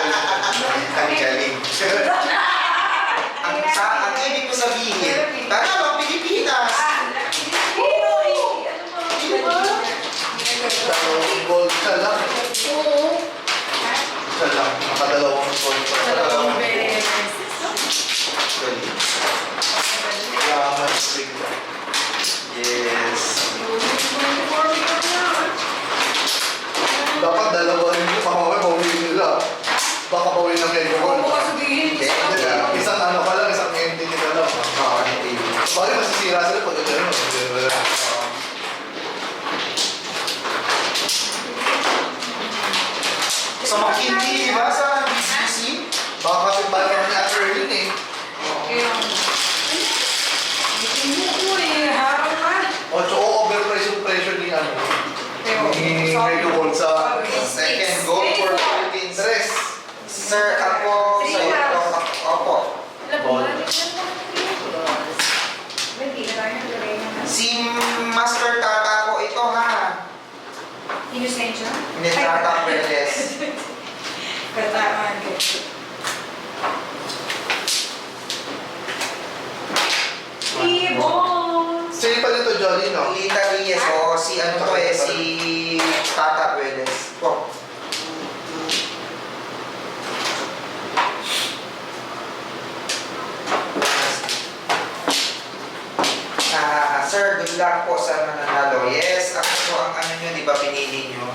Ang galing. ang, sa, ang ibig ko sabihin, tara, Pilipinas! Dalawang gold ka lang. Siya lang. Nakadalawang gold ka lang. Galing. Yaman spring ka. Yes. Dapat dalawa rin yung pamamay, pamamay nila. Baka pawin ng medyo gold. Isang ano ka lang, isang entity ka lang. Oo, hindi. Bakit masisira sila pag gano'n? Sa McKinsey, di ba? Sa BCC? Baka kasi tayo ni Ate Erlyn eh. O, tsaka overprice yung pressure ni ano. Ni medyo gold sa Second Sir, ako sa ito. Opo. Si Master Tata ko ito ha. Ni Tata. Ibon! Sino pa dito, Jolly, no? Lita Reyes o si ano to eh, si Tata Perez. Po. Ah, sir, good luck po sa mananalo. Yes, ako po ang ano nyo, di ba pinili nyo?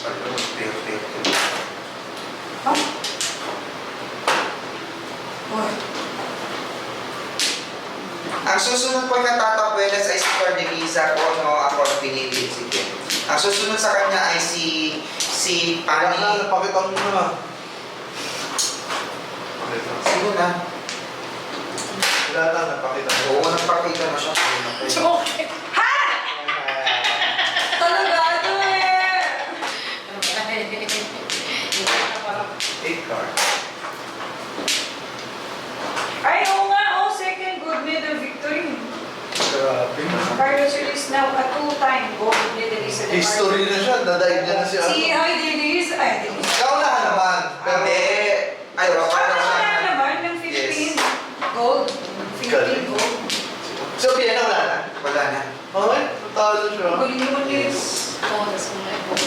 Perfect. Ang susunod po kay Tata Buenas ay si Cordeliza ko, no? Ako ang pinili. Sige. Ang susunod sa kanya ay si si Wala na, Pani. napakita mo na. Sino na? Wala na, napakita mo. Oo, nagpakita na siya. Joke! Ha! Talaga ito eh! Eight card. Ay, oo nga, oh, second gold medal victory. Grabe. Carlos is now a two-time gold medalist History na siya, dadaig niya na si ano. Si Heidi Liz, ay, Liz. Ikaw na naman. Pero, Hindi. Ay, wala Ano na siya. na naman ng 15 gold? 15 Galing. gold. So, Piano wala na. Wala na. Okay, natalo siya. Galing naman Liz.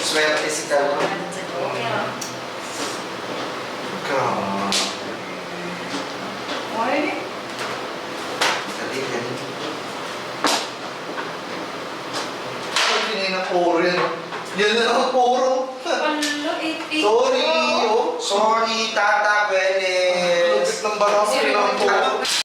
Swerte si Calvo. God. Ay, Galing, galing. Ang pinay ng puro yan. Yan na ang puro. Palo, 8-8. Sorry, oh. Sorry, Tata Buenas. Lupit ng barang Sino ng puro. Ano